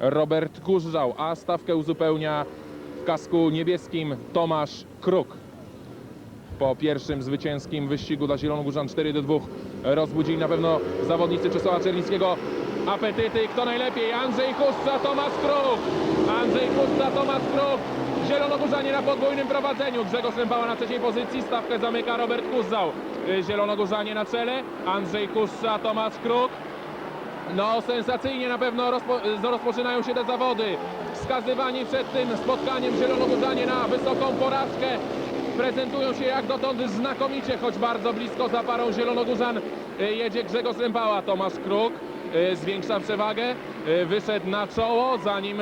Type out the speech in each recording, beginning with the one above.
Robert Kurzał, a stawkę uzupełnia w kasku niebieskim Tomasz Kruk. Po pierwszym zwycięskim wyścigu dla Zielonogórzan 4 do 2 rozbudzili na pewno zawodnicy Czesława Czerlińskiego apetyty. Kto najlepiej? Andrzej Kuszcza, Tomasz Kruk. Andrzej Kuszcza, Tomasz Kruk. Zielonogórzanie na podwójnym prowadzeniu. Grzegorz Rębała na trzeciej pozycji. Stawkę zamyka Robert Kurzał. Zielonogórzanie na czele. Andrzej Kuszcza, Tomasz Kruk. No, sensacyjnie na pewno rozpo, rozpoczynają się te zawody. Wskazywani przed tym spotkaniem Zielonogórzanie na wysoką porażkę. Prezentują się jak dotąd znakomicie, choć bardzo blisko za parą Zielonogórzan y, jedzie Grzegorz Rębała. Tomasz Kruk y, zwiększa przewagę, y, wyszedł na czoło, zanim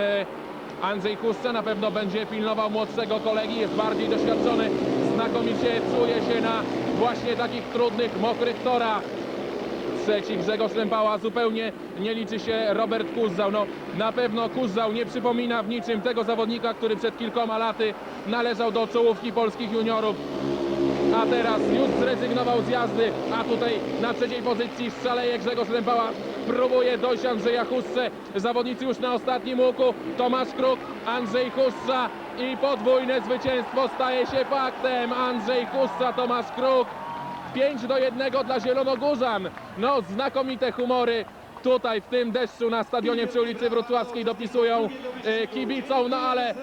Andrzej Kuszcze na pewno będzie pilnował młodszego kolegi, jest bardziej doświadczony, znakomicie czuje się na właśnie takich trudnych, mokrych torach. Trzeci Grzegorz Rępała, zupełnie nie liczy się Robert Kuzzał. No, na pewno Kuzzał nie przypomina w niczym tego zawodnika, który przed kilkoma laty należał do czołówki polskich juniorów. A teraz już zrezygnował z jazdy, a tutaj na trzeciej pozycji szaleje Grzegorz Rępała. Próbuje dojść Andrzeja Hustrze. Zawodnicy już na ostatnim łuku. Tomasz Kruk, Andrzej Hustrza i podwójne zwycięstwo staje się faktem. Andrzej Hustrza, Tomasz Kruk. 5 do 1 dla Zielonogórzan. No, znakomite humory. Tutaj w tym deszczu na stadionie przy ulicy Wrocławskiej dopisują e, kibicom, no ale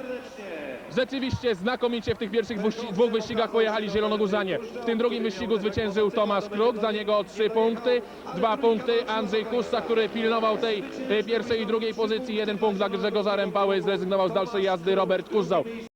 rzeczywiście znakomicie w tych pierwszych dwóch wyścigach pojechali Zielonogórzanie. W tym drugim wyścigu zwyciężył Tomasz Kruk, za niego trzy punkty, dwa punkty Andrzej Kuszcza, który pilnował tej e, pierwszej i drugiej pozycji, jeden punkt dla Grzegorza Rępały, zrezygnował z dalszej jazdy Robert Kurzał.